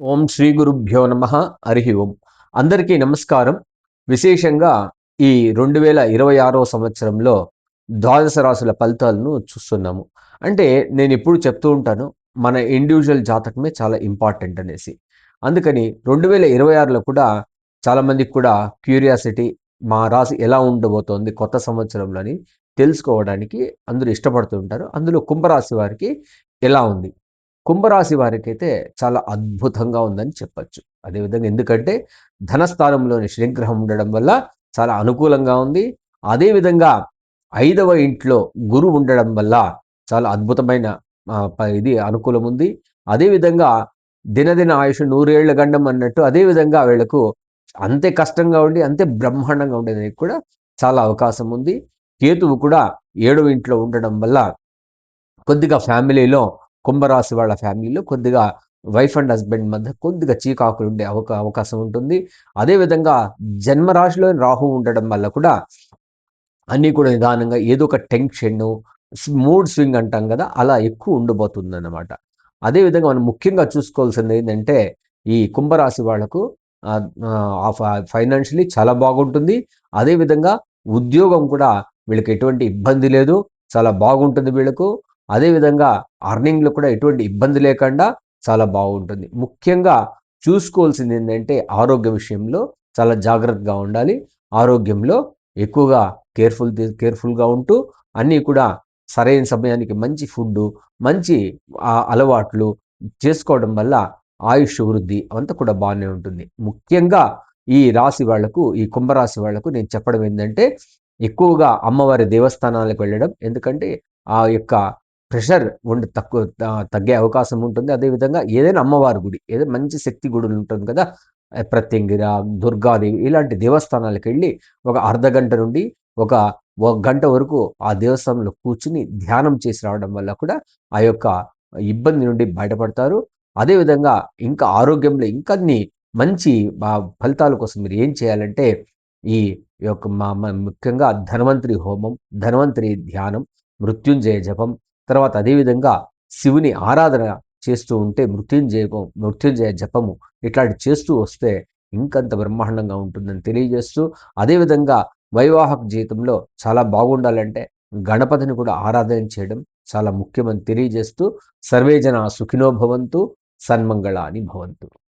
ఓం శ్రీ గురుభ్యో నమ హరి ఓం. అందరికీ నమస్కారం. విశేషంగా ఈ రెండు వేల ఇరవై ఆరో సంవత్సరంలో ద్వాదశ రాసుల ఫలితాలను చూస్తున్నాము. అంటే నేను ఎప్పుడు చెప్తూ ఉంటాను మన ఇండివిజువల్ జాతకమే చాలా ఇంపార్టెంట్ అనేసి. అందుకని రెండు వేల ఇరవై ఆరులో కూడా చాలామందికి కూడా క్యూరియాసిటీ మా రాశి ఎలా ఉండబోతోంది కొత్త సంవత్సరంలోని తెలుసుకోవడానికి అందరూ ఇష్టపడుతూ ఉంటారు. అందులో కుంభరాశి వారికి ఎలా ఉంది? కుంభరాశి వారికి అయితే చాలా అద్భుతంగా ఉందని చెప్పచ్చు. అదేవిధంగా ఎందుకంటే ధనస్థానంలోని శనిగ్రహం ఉండడం వల్ల చాలా అనుకూలంగా ఉంది. అదేవిధంగా ఐదవ ఇంట్లో గురు ఉండడం వల్ల చాలా అద్భుతమైన ఇది అనుకూలం ఉంది. అదేవిధంగా దినదిన ఆయుష్ నూరేళ్ళ గండం అన్నట్టు అదేవిధంగా వీళ్ళకు అంతే కష్టంగా ఉండి అంతే బ్రహ్మాండంగా ఉండేదానికి కూడా చాలా అవకాశం ఉంది. కేతువు కూడా ఏడవ ఇంట్లో ఉండడం వల్ల కొద్దిగా ఫ్యామిలీలో కుంభరాశి వాళ్ళ ఫ్యామిలీలో కొద్దిగా వైఫ్ అండ్ హస్బెండ్ మధ్య కొద్దిగా చీకాకులు ఉండే అవకా అవకాశం ఉంటుంది. అదేవిధంగా జన్మరాశిలో రాహు ఉండడం వల్ల కూడా అన్నీ కూడా నిదానంగా ఏదో ఒక టెన్షన్ మూడ్ స్వింగ్ అంటాం కదా అలా ఎక్కువ ఉండబోతుంది అన్నమాట అదేవిధంగా మనం ముఖ్యంగా చూసుకోవాల్సింది ఏంటంటే ఈ కుంభరాశి వాళ్ళకు ఫైనాన్షియలీ చాలా బాగుంటుంది. అదేవిధంగా ఉద్యోగం కూడా వీళ్ళకి ఎటువంటి ఇబ్బంది లేదు. చాలా బాగుంటుంది వీళ్ళకు. అదేవిధంగా అర్నింగ్లో కూడా ఎటువంటి ఇబ్బంది లేకుండా చాలా బాగుంటుంది. ముఖ్యంగా చూసుకోవాల్సింది ఏంటంటే ఆరోగ్య విషయంలో చాలా జాగ్రత్తగా ఉండాలి. ఆరోగ్యంలో ఎక్కువగా కేర్ఫుల్ కేర్ఫుల్గా ఉంటూ అన్నీ కూడా సరైన సమయానికి మంచి ఫుడ్ మంచి అలవాట్లు చేసుకోవడం వల్ల ఆయుష్ వృద్ధి అంతా కూడా బాగానే ఉంటుంది. ముఖ్యంగా ఈ రాశి వాళ్ళకు ఈ కుంభరాశి వాళ్ళకు నేను చెప్పడం ఏంటంటే ఎక్కువగా అమ్మవారి దేవస్థానాలకు వెళ్ళడం ఎందుకంటే ఆ యొక్క ప్రెషర్ ఉండి తక్కువ తగ్గే అవకాశం ఉంటుంది. అదేవిధంగా ఏదైనా అమ్మవారి గుడి ఏదైనా మంచి శక్తి గుడులు ఉంటుంది కదా ప్రత్యంగిర దుర్గాదేవి ఇలాంటి దేవస్థానాలకు వెళ్ళి ఒక అర్ధ గంట నుండి ఒక ఒక గంట వరకు ఆ దేవస్థానంలో కూర్చుని ధ్యానం చేసి రావడం వల్ల కూడా ఆ యొక్క ఇబ్బంది నుండి బయటపడతారు. అదేవిధంగా ఇంకా ఆరోగ్యంలో ఇంకా మంచి ఫలితాల కోసం మీరు ఏం చేయాలంటే ఈ యొక్క మా ముఖ్యంగా ధన్వంతరి హోమం ధన్వంతరి ధ్యానం మృత్యుంజయ జపం తర్వాత అదేవిధంగా శివుని ఆరాధన చేస్తూ ఉంటే మృత్యుంజయం మృత్యుంజయ జపము ఇట్లాంటి చేస్తూ వస్తే ఇంకంత బ్రహ్మాండంగా ఉంటుందని తెలియజేస్తూ అదేవిధంగా వైవాహక జీవితంలో చాలా బాగుండాలంటే గణపతిని కూడా ఆరాధన చేయడం చాలా ముఖ్యమని తెలియజేస్తూ సర్వేజన సుఖినో భవంతు సన్మంగళాని భవంతు.